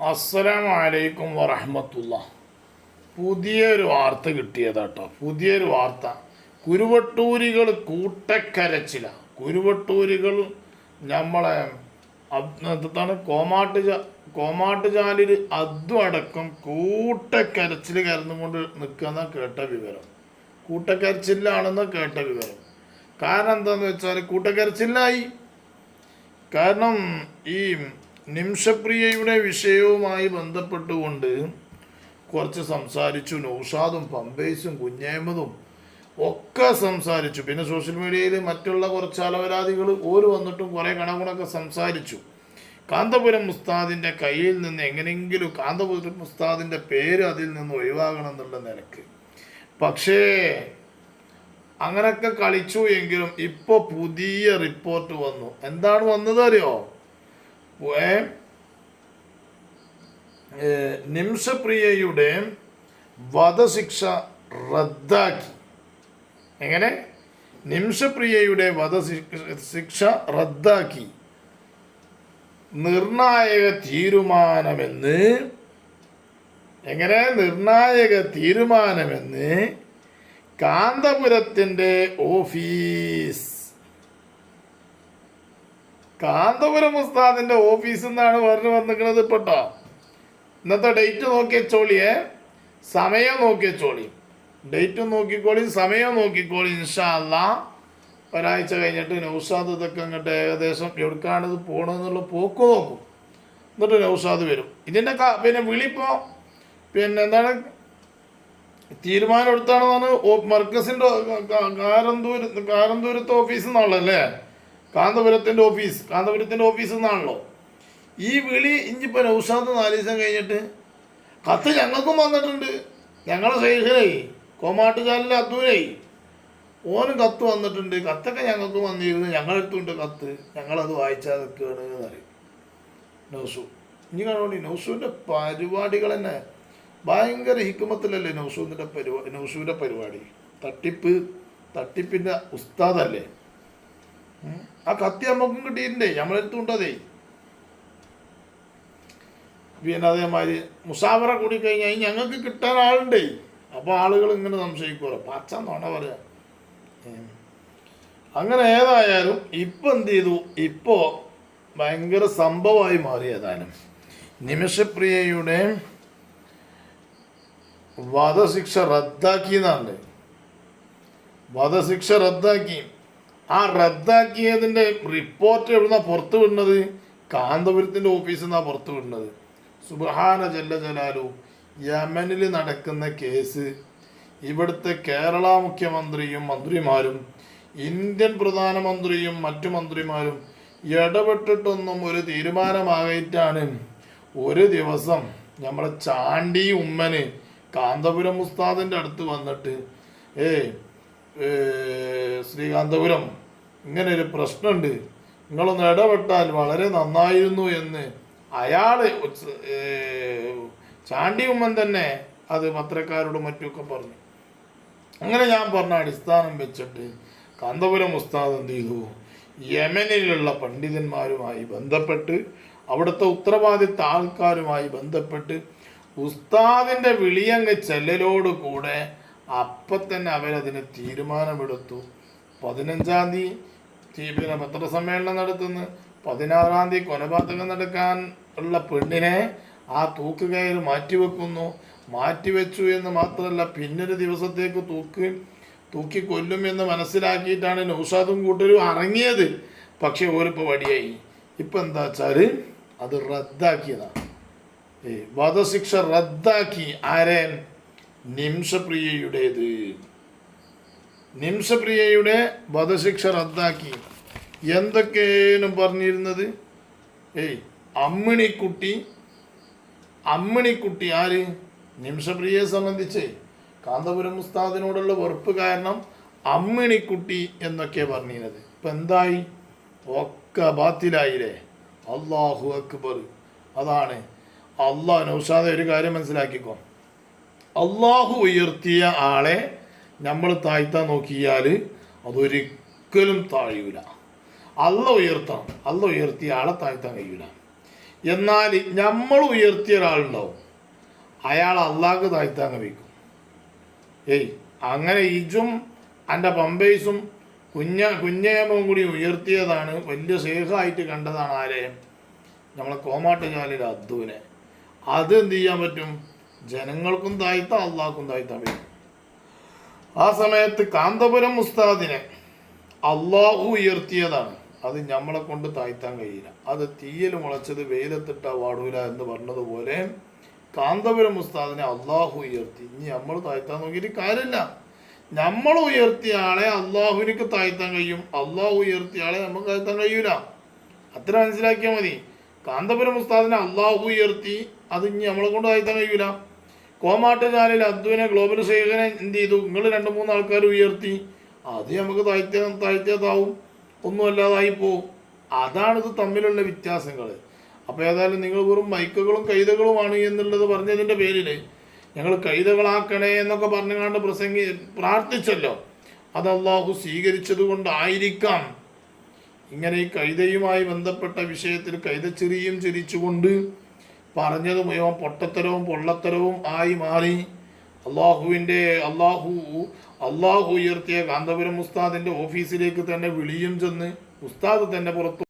അസ്സലാമു അലൈക്കും വറഹമത്തുള്ള. പുതിയൊരു വാർത്ത കിട്ടിയതാട്ടോ. പുതിയൊരു വാർത്ത. കുരുവട്ടൂരികൾ കൂട്ടക്കരച്ചില. കുരുവട്ടൂരികൾ നമ്മളെ എന്താണ് കോമാട്ട് കോമാട്ടുചാലിൽ അതും അടക്കം കൂട്ടക്കരച്ചിൽ കരന്നുകൊണ്ട് നിൽക്കുന്ന കേട്ട വിവരം. കൂട്ടക്കരച്ചിലാണെന്ന് കേട്ട വിവരം. കാരണം എന്താണെന്ന് വെച്ചാൽ കൂട്ടക്കരച്ചിലായി. കാരണം ഈ നിമിഷപ്രിയയുടെ വിഷയവുമായി ബന്ധപ്പെട്ടുകൊണ്ട് കുറച്ച് സംസാരിച്ചു. നൗഷാദും പമ്പേസും കുഞ്ഞേമതും ഒക്കെ സംസാരിച്ചു. പിന്നെ സോഷ്യൽ മീഡിയയിൽ മറ്റുള്ള കുറച്ച് അലവരാതികൾ ഓര് വന്നിട്ടും കുറേ കണകുണൊക്കെ സംസാരിച്ചു. കാന്തപുരം മുസ്താദിന്റെ കയ്യിൽ നിന്ന് എങ്ങനെയെങ്കിലും കാന്തപുരം മുസ്താദിന്റെ പേര് അതിൽ നിന്ന് ഒഴിവാകണം എന്നുള്ള നിലയ്ക്ക്. പക്ഷേ അങ്ങനെയൊക്കെ കളിച്ചു എങ്കിലും ഇപ്പോൾ പുതിയ റിപ്പോർട്ട് വന്നു. എന്താണ് വന്നത് അറിയോ നിംഷപ്രിയയുടെ വധശിക്ഷ റദ്ദാക്കി. എങ്ങനെ? നിംസപ്രിയയുടെ വധശിക്ഷ റദ്ദാക്കി. നിർണായക തീരുമാനമെന്ന് എങ്ങനെ? നിർണായക തീരുമാനമെന്ന് കാന്തപുരത്തിന്റെ ഓഫീസ് കാന്തപുരം മുസ്താദിന്റെ ഓഫീസിൽ നിന്നാണ് പറഞ്ഞു വന്നിരിക്കുന്നത് ഇപ്പോട്ടോ ഇന്നത്തെ ഡേറ്റ് നോക്കിയ ചോളിയെ. സമയം നോക്കിയ ചോളി. ഡേറ്റ് നോക്കിക്കോളി സമയം നോക്കിക്കോളി ഇൻഷാ അല്ലാ ഒരാഴ്ച കഴിഞ്ഞിട്ട് നൗഷാദ് ഇതൊക്കെ അങ്ങോട്ട് ഏകദേശം എവിടേക്കാണിത് പോകണമെന്നുള്ള പോക്ക് നോക്കും. എന്നിട്ട് നൗഷാദ് വരും. ഇതിന്റെ പിന്നെ വിളിപ്പോ പിന്നെ എന്താണ്? തീരുമാനം എടുത്താണെന്നാണ് മർക്കസിന്റെ കാരന്തൂര് കാരന്തൂരത്തെ ഓഫീസിൽ നിന്നാണല്ലേ കാന്തപുരത്തിന്റെ ഓഫീസ് കാന്തപുരത്തിന്റെ ഓഫീസ് എന്നാണല്ലോ ഈ വിളി ഇഞ്ചിപ്പോൾ നൗഷാദ് നാല് ദിവസം കഴിഞ്ഞിട്ട് കത്ത് ഞങ്ങൾക്കും വന്നിട്ടുണ്ട്. ഞങ്ങളെ ശേഖരായി കോമാട്ടുകാലിലെ അത്തൂരായി ഓനും കത്ത് വന്നിട്ടുണ്ട്. കത്തൊക്കെ ഞങ്ങൾക്ക് വന്നിരുന്നു. ഞങ്ങളെടുത്തുണ്ട് കത്ത്. ഞങ്ങളത് വായിച്ചാൽ നിൽക്കുകയാണ് എന്ന് പറയും. നൗസു ഇനി കാണുകൊണ്ട് നൗസുവിന്റെ പരിപാടികൾ തന്നെ. ഭയങ്കര ഹിക്കുമത്തിലല്ലേ നൗസുവിന്റെ പരിപാടി നൗസുവിന്റെ പരിപാടി? തട്ടിപ്പ് തട്ടിപ്പിന്റെ ഉസ്താദല്ലേ. ആ കത്തി നമുക്കും കിട്ടിയിട്ടുണ്ട് നമ്മളെടുത്തുണ്ടതേ പിന്നെ അതേമാതിരി മുസാഫറ കൂടി കഴിഞ്ഞാൽ ഞങ്ങൾക്ക് കിട്ടാൻ ആളുണ്ടേ. അപ്പോൾ ആളുകൾ ഇങ്ങനെ സംശയിക്കുമല്ലോ പച്ച നോണ പറയാം. അങ്ങനെ ഏതായാലും ഇപ്പം എന്ത് ചെയ്തു? ഇപ്പോൾ ഭയങ്കര സംഭവമായി മാറി ഏതായാലും. നിമിഷപ്രിയയുടെ വധശിക്ഷ റദ്ദാക്കി എന്നാണ് വധശിക്ഷ റദ്ദാക്കി. ആ റദ്ദാക്കിയതിന്റെ റിപ്പോർട്ട് എവിടുന്ന പുറത്തു വിടുന്നത്? കാന്തപുരത്തിന്റെ ഓഫീസിൽ നിന്നാണ് പുറത്തു വിടുന്നത്. സുബഹാന ജല്ല ജലാലു യമനിൽ നടക്കുന്ന കേസ് ഇവിടുത്തെ കേരള മുഖ്യമന്ത്രിയും മന്ത്രിമാരും ഇന്ത്യൻ പ്രധാനമന്ത്രിയും മറ്റു മന്ത്രിമാരും ഇടപെട്ടിട്ടൊന്നും ഒരു തീരുമാനമായിട്ടാണ് ഒരു ദിവസം നമ്മുടെ ചാണ്ടി ഉമ്മന് കാന്തപുരം ഉസ്താദിന്റെ അടുത്ത് വന്നിട്ട് ഏയ് ശ്രീകാന്തപുരം. ഇങ്ങനെ ഒരു പ്രശ്നമുണ്ട്. നിങ്ങളൊന്ന് ഇടപെട്ടാൽ വളരെ നന്നായിരുന്നു എന്ന് അയാൾ ചാണ്ടി ഉമ്മൻ തന്നെ അത് പത്രക്കാരോട് മറ്റുമൊക്കെ പറഞ്ഞു. അങ്ങനെ ഞാൻ പറഞ്ഞ അടിസ്ഥാനം വെച്ചിട്ട് കാന്തപുരം ഉസ്താദ് എന്ത് ചെയ്തു? യമനിലുള്ള പണ്ഡിതന്മാരുമായി ബന്ധപ്പെട്ട് അവിടുത്തെ ഉത്തരവാദിത്ത ആൾക്കാരുമായി ബന്ധപ്പെട്ട് ഉസ്താദിന്റെ വിളിയങ്ങ് ചെല്ലലോട് കൂടെ അപ്പം തന്നെ അവരതിന് തീരുമാനമെടുത്തു. പതിനഞ്ചാം തീയതി പിന്നെ പത്രസമ്മേളനം നടത്തുന്നു. പതിനാറാം തീയതി കൊലപാതകം നടക്കാൻ ഉള്ള പെണ്ണിനെ ആ തൂക്കുകയർ മാറ്റിവെക്കുന്നു. മാറ്റിവെച്ചു എന്ന് മാത്രമല്ല പിന്നൊരു ദിവസത്തേക്ക് തൂക്ക് തൂക്കി കൊല്ലും എന്ന് മനസ്സിലാക്കിയിട്ടാണ് നൗഷാദും കൂട്ടരും അറങ്ങിയത്. പക്ഷെ ഓരിപ്പോൾ വടിയായി. ഇപ്പം എന്താ വെച്ചാൽ അത് റദ്ദാക്കിയതാണ് വധശിക്ഷ റദ്ദാക്കി ആരെ നിംഷപ്രിയയുടേത് നിംസപ്രിയയുടെ വധശിക്ഷ റദ്ദാക്കി. എന്തൊക്കെയാണ് പറഞ്ഞിരുന്നത്? ഏയ് അമ്മിണിക്കുട്ടി. അമ്മിണിക്കുട്ടി ആര്? നിംസപ്രിയയെ സംബന്ധിച്ച്. കാന്തപുരം മുസ്താദിനോടുള്ള വെറുപ്പ് കാരണം അമ്മിണിക്കുട്ടി എന്നൊക്കെ പറഞ്ഞിരുന്നത്. ഇപ്പം എന്തായി? ഒക്കെ ബാത്തിലായില്ലേ? അള്ളാഹു അക്ബർ. അതാണ്. അള്ളാഹ് നൗഷാദ ഒരു കാര്യം മനസ്സിലാക്കിക്കോ. അള്ളാഹു ഉയർത്തിയ ആളെ നമ്മൾ താഴ്ത്താൻ നോക്കിയാൽ അതൊരിക്കലും താഴൂല അല്ല ഉയർത്തണം. അല്ല ഉയർത്തിയ ആളെ താഴ്ത്താൻ കഴിയൂല. എന്നാൽ നമ്മൾ ഉയർത്തിയ ഒരാളുണ്ടാവും. അയാൾ അള്ളാഹ് താഴ്ത്താൻ കഴിക്കും. ഏയ് അങ്ങനെ ഇജും എന്റെ പമ്പേസും കുഞ്ഞ കുഞ്ഞേമവും കൂടി ഉയർത്തിയതാണ് വലിയ സ്നേഹമായിട്ട് കണ്ടതാണ് ആരെ? നമ്മളെ കോമാട്ടുചാലിലെ അദ്ദുവിനെ. അത് എന്ത് ചെയ്യാൻ പറ്റും? ജനങ്ങൾക്കും താഴ്ത്താം അള്ളാഹ്ക്കും താഴ്ത്താൻ വരും. ആ സമയത്ത് കാന്തപുരം ഉസ്താദിനെ അള്ളാഹു ഉയർത്തിയതാണ്. അത് നമ്മളെ കൊണ്ട് താഴ്ത്താൻ കഴിയില്ല. അത് തീയൽ മുളച്ചത് വെയിലത്തിട്ട വാടൂല എന്ന് പറഞ്ഞതുപോലെ കാന്തപുരം ഉസ്താദിനെ അള്ളാഹു ഉയർത്തി. ഇനി നമ്മൾ താഴ്ത്താൻ നോക്കിയിട്ട് കാര്യമില്ല. നമ്മൾ ഉയർത്തിയ ആളെ അള്ളാഹുവിനിക്ക് താഴ്ത്താൻ കഴിയും. അള്ളാഹു ഉയർത്തിയ ആളെ നമുക്ക് താഴ്ത്താൻ കഴിയൂല. അത്ര മനസ്സിലാക്കിയാൽ മതി. കാന്തപുരം ഉസ്താദിനെ അള്ളാഹു ഉയർത്തി. അത് ഇനി നമ്മളെ കൊണ്ട് താഴ്ത്താൻ കഴിയൂല. കോമാട്ടുചാലിൽ അദ്വൈനെ ഗ്ലോബൽ ശേഖരനെ എന്ത് ചെയ്തു? നിങ്ങൾ രണ്ട് മൂന്ന് ആൾക്കാർ ഉയർത്തി. അത് നമുക്ക് താഴ്ത്തിയ താഴ്ത്തിയതാവും. ഒന്നുമല്ലാതായി പോവും. അതാണ് ഇത് തമ്മിലുള്ള വ്യത്യാസങ്ങൾ അപ്പോൾ ഏതായാലും നിങ്ങൾ വെറും മൈക്കുകളും കൈതകളുമാണ് എന്നുള്ളത് പറഞ്ഞതിന്റെ പേരിൽ ഞങ്ങൾ കൈതകളാക്കണേ എന്നൊക്കെ പറഞ്ഞുകൊണ്ട് പ്രസംഗി പ്രാർത്ഥിച്ചല്ലോ. അത് അള്ളാഹു സ്വീകരിച്ചത് കൊണ്ടായിരിക്കാം. ഇങ്ങനെ ഈ കൈതയുമായി ബന്ധപ്പെട്ട വിഷയത്തിൽ കൈതച്ചെറിയും ചിരിച്ചുകൊണ്ട് പറഞ്ഞത് മുഴുവൻ പൊട്ടത്തരവും പൊള്ളത്തരവും ആയി മാറി. അള്ളാഹുവിന്റെ അള്ളാഹു അള്ളാഹു ഉയർത്തിയ കാന്തപുരം ഉസ്താദിന്റെ ഓഫീസിലേക്ക് തന്നെ വിളിയും ചെന്ന് ഉസ്താദ് തന്നെ പുറത്തു